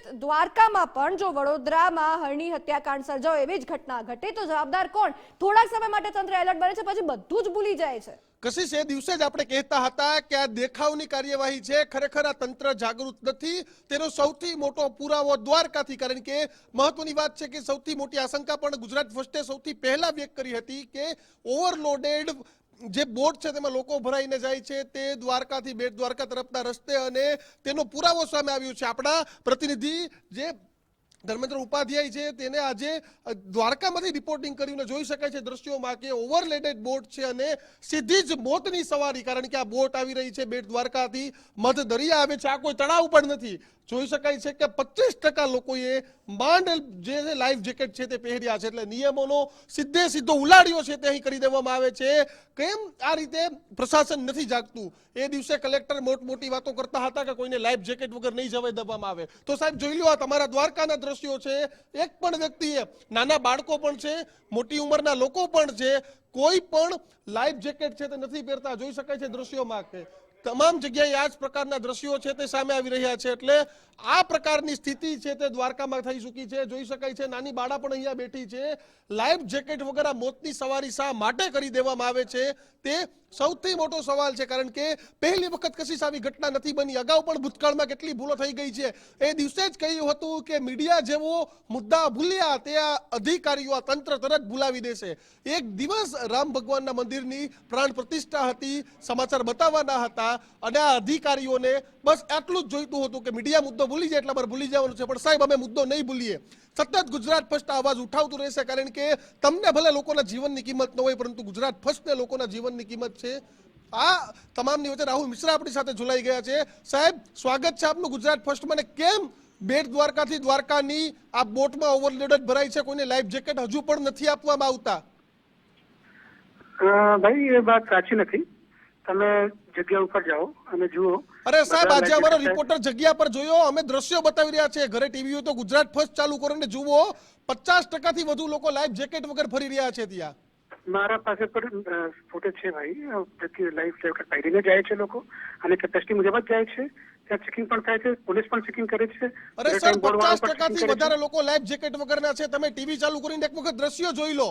બેટ દ્વારકામાં પણ જો વડોદરામાં હરણી હત્યાકાંડ સર્જાયો એવી જ ઘટના ઘટે તો જવાબદાર કોણ? થોડાક સમય માટે તંત્ર એલર્ટ બને છે, પછી બધું જ ભૂલી જાય છે. કશિશ એ દિવસે જ આપણે કહેતા હતા કે આ દેખાવની કાર્યવાહી છે. ખરેખર આ તંત્ર જાગૃત નથી. તેનો સૌથી મોટો પુરાવો દ્વારકાથી, કારણ કે મહત્વની વાત છે કે સૌથી મોટી આશંકા પણ ગુજરાત ફર્સ્ટે સૌથી પહેલા વ્યક્ત કરી હતી કે ઓવરલોડેડ જે બોટ છે તેમાં લોકો ભરાઈને જાય છે, તે દ્વારકાથી બેટ દ્વારકા તરફના રસ્તે અને તેનો પુરાવો સામે આવ્યો છે. આપણા પ્રતિનિધિ જે ધર્મેન્દ્ર ઉપાધ્યાય છે, તેને આજે દ્વારકામાંથી રિપોર્ટિંગ કરીને જોઈ શકાય છે દ્રશ્યોમાં કે ઓવરલેડેડ બોટ છે અને સીધી જ મોતની સવારી, કારણ કે આ બોટ આવી રહી છે બેટ દ્વારકાથી મધ દરિયા આવે છે. આ કોઈ તળાવ પણ નથી. જોઈ શકાય છે કે પચીસ ટકા લોકોએ માંડ જે લાઈફ જેકેટ છે તે પહેર્યા છે એટલે નિયમોનો સીધે સીધો ઉલાડ્યો છે તે અહીં કરી દેવામાં આવે છે. કેમ? આ રીતે પ્રશાસન નથી જાગતું. એ દિવસે કલેક્ટર મોટ મોટી વાતો કરતા હતા કે કોઈને લાઈફ જેકેટ વગર નહીં જવાય દેવામાં આવે. તો સાહેબ જોઈ લો, આ તમારા દ્વારકાના દ્રશ્યો છે. એક પણ વ્યક્તિએ, નાના બાળકો પણ છે, મોટી ઉંમરના લોકો પણ છે કોઈ પણ લાઈફ જેકેટ છે તે નથી પહેરતા. જોઈ શકાય છે દ્રશ્યોમાં કે તમામ જગ્યાએ આ જ પ્રકારના દ્રશ્યો છે તે સામે આવી રહ્યા છે. એટલે આ પ્રકારની સ્થિતિ છે તે દ્વારકામાં થઈ ચૂકી છે. જોઈ શકાય છે નાની બાળા પણ અહીંયા બેઠી છે. લાઈફ જેકેટ વગર આ મોતની સવારી શા માટે કરી દેવામાં આવે છે? તે સૌથી મોટો સવાલ છે, કારણ કે પહેલી વખત કશી આવી ઘટના નથી બની. અગાઉ પણ ભૂતકાળમાં કેટલી ભૂલો થઈ ગઈ છે. એ દિવસે જ કહ્યું હતું કે મીડિયા જેવો મુદ્દા ભૂલ્યા, તે આ અધિકારીઓ આ તંત્ર તરત ભૂલાવી દેશે. એક દિવસ રામ ભગવાનના મંદિરની પ્રાણ પ્રતિષ્ઠા હતી, સમાચાર બતાવવાના હતા અને આ અધિકારીઓને બસ આટલું જ જોઈતું હતું કે મીડિયા મુદ્દો ભૂલી જાય એટલા અમારે ભૂલી જવાનું છે. પણ સાહેબ, અમે મુદ્દો નહીં ભૂલીએ. સતત ગુજરાત ફર્સ્ટ આવાજ ઉઠાવતું રહેશે કારણ કે તમને ભલે લોકોના જીવનની કિંમત ન હોય, પરંતુ ગુજરાત ફર્સ્ટને લોકોના જીવનની કિંમત છે. આ તમામની વચ્ચે રાહુલ મિશ્રા આપણી સાથે જોડાઈ ગયા છે. સાહેબ, સ્વાગત છે આપનું ગુજરાત ફર્સ્ટમાં અને કેમ બેટ દ્વારકાથી દ્વારકાની આ બોટમાં ઓવરલોડેડ ભરાય છે? કોઈને લાઈફ જેકેટ હજુ પણ નથી આપવામાં આવતા. ભાઈ એ વાત સાચી નથી. તમે જગ્યા ઉપર જાઓ અને જુઓ. અરે સાહેબ આજે અમારો રિપોર્ટર જગ્યા પર જોયો અમે દ્રશ્યો બતાવી રહ્યા છે ઘરે ટીવી તો ગુજરાત ફર્સ્ટ ચાલુ કરો ને જુઓ. પચાસ ટકાથી વધુ લોકો લાઈફ જેકેટ વગર ફરી રહ્યા છે ત્યાં. મારા પાસે પણ ફોટેજ છે ભાઈ. લાઈફ જેકેટ પહેરીને જાય છે લોકો અને કેપેસિટી મુજબ જ જાય છે. ત્યાં ચેકિંગ પણ થાય છે પોલીસ પણ ચેકિંગ કરે છે. અરે સર પચાસ છે. વધારે લોકો લાઈફ જેકેટ વગરના છે. તમે ટીવી ચાલુ કરીને એક વખત દ્રશ્યો જોઈ લો.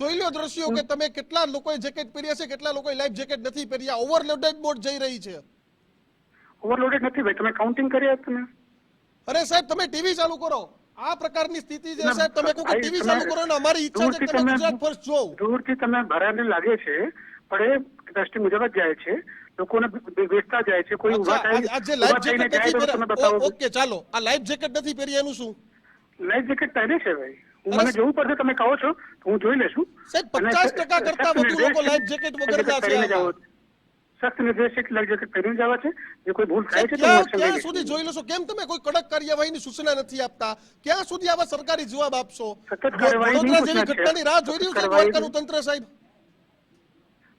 જોઈ લો દ્રશ્યો કે તમે કેટલા લોકોએ જેકેટ પહેર્યા છે કેટલા લોકોએ લાઈફ જેકેટ નથી પહેર્યા. ઓવરલોડેડ બોટ જઈ રહી છે. ઓવરલોડેડ નથી ભાઈ. તમે કાઉન્ટિંગ કર્યા તમે અરે સાહેબ તમે ટીવી ચાલુ કરો. આ પ્રકારની સ્થિતિ છે સાહેબ. તમે કોઈ ટીવી તમે ચાલુ કરો ને અમારી ઈચ્છા છે કે તમે ગુજરાત ફર્સ્ટ જોવ દૂરથી તમે ભરાને લાગે છે પણ એ દ્રષ્ટિ મુજબ જ જાય છે. લોકોને વેચતા જાય છે. કોઈ ઊભા આ- આ જે લાઈફ જેકેટ નથી પહેર્યા ઓકે ચાલો. આ લાઈફ જેકેટ નથી પહેરી એનું શું? લાઈફ જેકેટ પહેરે છે ભાઈ. મને જોવું પડશે તમે કહો છો હું જોઈ લેશું સાહેબ, અને 50% કરતા વધુ લોકો લાઈફ જેકેટ પહેરીને આમાં. સખ્ત નિર્દેશ લાઈફ જેકેટ પહેરીને જવા છે જે કોઈ ભૂલ થાય છે તો ક્યાં સુધી જોઈ લેશો? કેમ તમે કોઈ કડક કાર્યવાહીની સૂચના નથી આપતા? ક્યાં સુધી આવા સરકારી જવાબ આપશો? સતત કાર્યવાહીની જેવી ઘટનાની રાહ જોઈ રહ્યું છે દ્વારકાનું તંત્ર સાહેબ.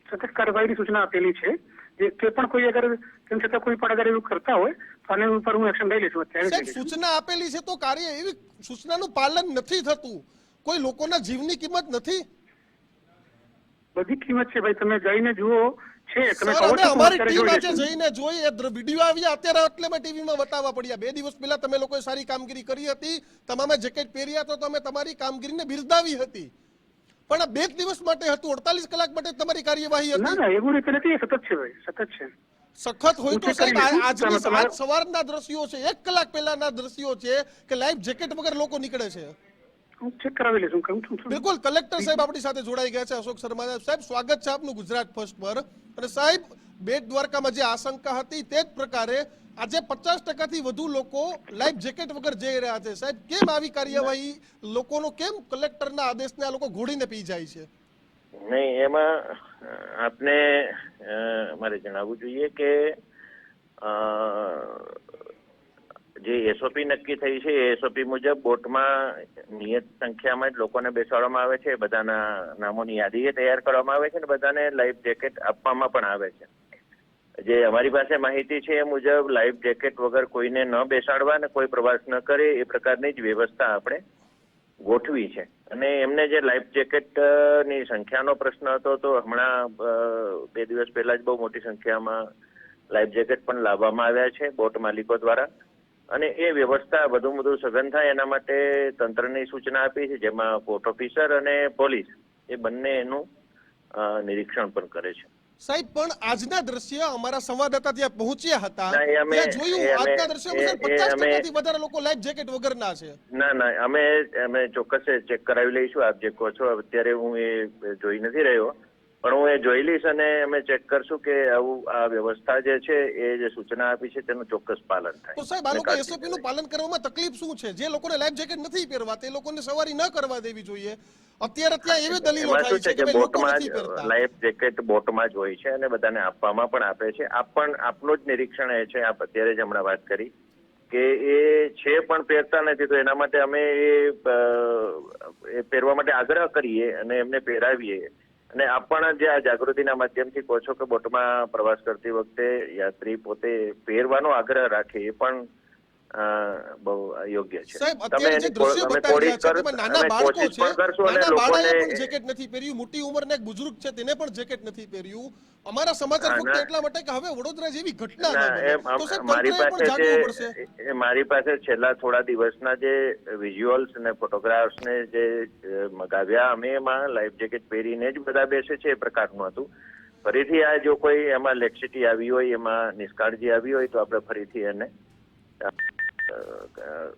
સખત કાર્યવાહીની સૂચના આપેલી છે જે તે પણ કોઈ અગર તેમ છતાં કોઈ પણ અગર એવું કરતા હોય આની ઉપર હું એક્શન લઈ લઈશું અત્યારે. સૂચના આપેલી છે તો કાર્ય એવી સૂચનાનું પાલન નથી થતું. કોઈ લોકોના જીવની કિંમત નથી? બધી કિંમત છે ભાઈ તમે જઈને જુઓ. છે તમે કહો છો અમારી ટીમ આજે જઈને જોઈ એ દ્ર- આવ્યા અત્યારે એટલે મેં ટીવીમાં બતાવવા પડ્યા. બે દિવસ પહેલા તમે લોકોએ સારી કામગીરી કરી હતી. તમામે જેકેટ પહેર્યા તો તમે તમારી કામગીરીને બિરદાવી હતી. પણ આ બે દિવસ માટે હતું. અડતાલીસ કલાક માટે તમારી કાર્યવાહી હતી. ના એવું રીતે નથી. સતત છે ભાઈ સતત છે. સખત હોય તો સાહેબ. આજની આજ સવારના દ્રશ્યો છે એક કલાક પહેલાના દ્રશ્યો છે કે લાઈફ જેકેટ વગર લોકો નીકળે છે હું ચેક કરાવી લઈશું કહું છું છું. બિલકુલ કલેક્ટર સાહેબ આપણી સાથે જોડાઈ ગયા છે અશોક શર્મા સાહેબ સ્વાગત છે આપનું ગુજરાત ફર્સ્ટ પર અને સાહેબ બેટ દ્વારકામાં જે આશંકા હતી તે જ પ્રકારે આજે પચાસ ટકાથી વધુ લોકો લાઈફ જેકેટ વગર જઈ રહ્યા છે સાહેબ કેમ આવી કાર્યવાહી લોકોનો કેમ કલેક્ટરના આદેશને આ લોકો ઘોડીને પી જાય છે નહીં, એમાં આપને મારે જણાવવું જોઈએ કે જે એસઓપી નક્કી થઈ છે, એ એસઓપી મુજબ બોટમાં નિયત સંખ્યામાં જ લોકોને બેસાડવામાં આવે છે, બધાના નામોની યાદી તૈયાર કરવામાં આવે છે અને બધાને લાઈફ જેકેટ આપવામાં પણ આવે છે. જે અમારી પાસે માહિતી છે એ મુજબ લાઈફ જેકેટ વગર કોઈને ન બેસાડવા અને કોઈ પ્રવાસ ન કરે એ પ્રકારની જ વ્યવસ્થા આપણે ગોઠવી છે. અને એમને જે લાઈફ જેકેટની સંખ્યાનો પ્રશ્ન હતો, તો હમણાં બે દિવસ પહેલા જ બહુ મોટી સંખ્યામાં લાઈફ જેકેટ પણ લાવવામાં આવ્યા છે, બોટ માલિકો દ્વારા. અને એ વ્યવસ્થા વધુ વધુ સઘન થાય એના માટે તંત્રની સૂચના આપી છે, જેમાં કોર્ટ ઓફિસર અને પોલીસ એ બંને એનું નિરીક્ષણ પણ કરે છે. સાહેબ પણ આજના દ્રશ્ય અમારા સંવાદદાતા ત્યાં પહોંચ્યા હતા. ત્યાં જોયું આજના દ્રશ્ય એ- પચાસ ટકાથી વધારે લોકો લાઈફ જેકેટ વગરના છે. ના ના અમે અમે ચોક્કસ ચેક કરાવી લઈશું. આપ જે કહો છો અત્યારે હું એ જોઈ નથી રહ્યો. પણ હું એ જોઈ લઈશ અને અમે ચેક કરશું કે આવું આ વ્યવસ્થા જે છે એ જે સૂચના આપી છે તેનું ચોક્કસ પાલન થાય. તો સાહેબ આ લોકો એસઓપી નું પાલન કરવામાં તકલીફ શું છે? જે લોકોને લાઈફ જેકેટ નથી પહેરવા તે લોકોને સવારી ન કરવા દેવી જોઈએ. અત્યારે ત્યાં એવી દલીલો થાય છે કે બોટમાં જ લાઈફ જેકેટ બોટમાં જ હોય છે અને બધાને આપવામાં પણ આપે છે. આપ પણ આપનું જ નિરીક્ષણ એ છે આપ અત્યારે જ હમણાં વાત કરી કે એ છે પણ પહેરતા નથી તો એના માટે અમે એ પહેરવા માટે આગ્રહ કરીએ અને એમને પહેરાવીએ. અને આપ પણ જે આ જાગૃતિના માધ્યમથી કહો છો કે બોટમાં પ્રવાસ કરતી વખતે યાત્રી પોતે પહેરવાનો આગ્રહ રાખે, એ પણ બહુ યોગ્ય છે. તમે કર- નાના બાળકો છે નાના બાળાએ પણ જેકેટ નથી પહેર્યું મોટી ઉંમરના એક બુઝુર્ગ છે તેને પણ જેકેટ નથી પહેર્યું. અમારા સમાચાર ફક્ત એટલા માટે કે હવે વડોદરા જેવી ઘટના ના તો સાહેબ મારી પાસે જે મારી પાસે છેલ્લા થોડા દિવસના જે વિઝ્યુઅલ્સ ને ફોટોગ્રાફ્સ ને જે મગાવ્યા અમે એમાં લાઈફ જેકેટ પહેરીને જ બધા બેસે છે એ પ્રકારનું હતું. ફરીથી આ જો કોઈ એમાં લેક્સિટી આવી હોય એમાં નિષ્કાળજી આવી હોય તો આપણે ફરીથી એને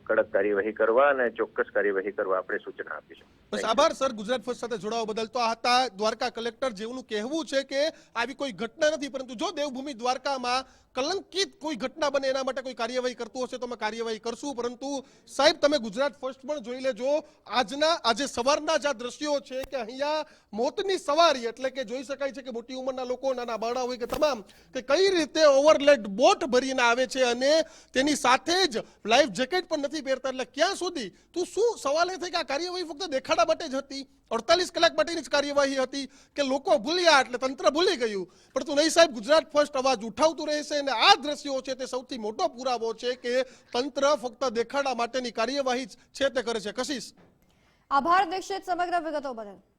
કડક કાર્યવાહી કરવા અને ચોક્કસ કાર્યવાહી કરવા આપણે સૂચના આપીશું. બસ આભાર સર. ગુજરાત ફર્સ્ટ સાથે જોડાવા બદલ. તો આ હતા દ્વારકા કલેક્ટર જેવું કહેવું છે કે આવી કોઈ ઘટના નથી પરંતુ જો દેવભૂમિ દ્વારકામાં કલંકિત કોઈ ઘટના બને એના માટે કોઈ કાર્યવાહી કરતું હશે તો અમે કાર્યવાહી કરશું. પરંતુ સાહેબ તમે ગુજરાત ફર્સ્ટ પણ જોઈ લેજો. આજના આજે સવારના જ આ દ્રશ્યો છે કે અહીંયા મોતની સવારી એટલે કે જોઈ શકાય છે કે મોટી ઉંમરના લોકો નાના બાળા હોય કે તમામ કે કઈ રીતે ઓવરલેડ બોટ ભરીને આવે છે અને તેની સાથે જ લાઈફ જેકેટ પણ નથી પહેરતા. એટલે ક્યાં સુધી? તું શું સવાલ એ થાય કે આ કાર્યવાહી ફક્ત દેખાડા માટે જ હતી, અડતાલીસ કલાક માટેની જ કાર્યવાહી હતી કે લોકો ભૂલ્યા એટલે તંત્ર ભૂલી ગયું. પરંતુ નહીં સાહેબ, ગુજરાત ફર્સ્ટ અવાજ ઉઠાવતું રહેશે અને આ દ્રશ્યો છે તે સૌથી મોટો પુરાવો છે કે તંત્ર ફક્ત દેખાડા માટેની કાર્યવાહી છે તે કરે છે. કશિશ. આભાર દીક્ષિત સમગ્ર વિગતો બદલ.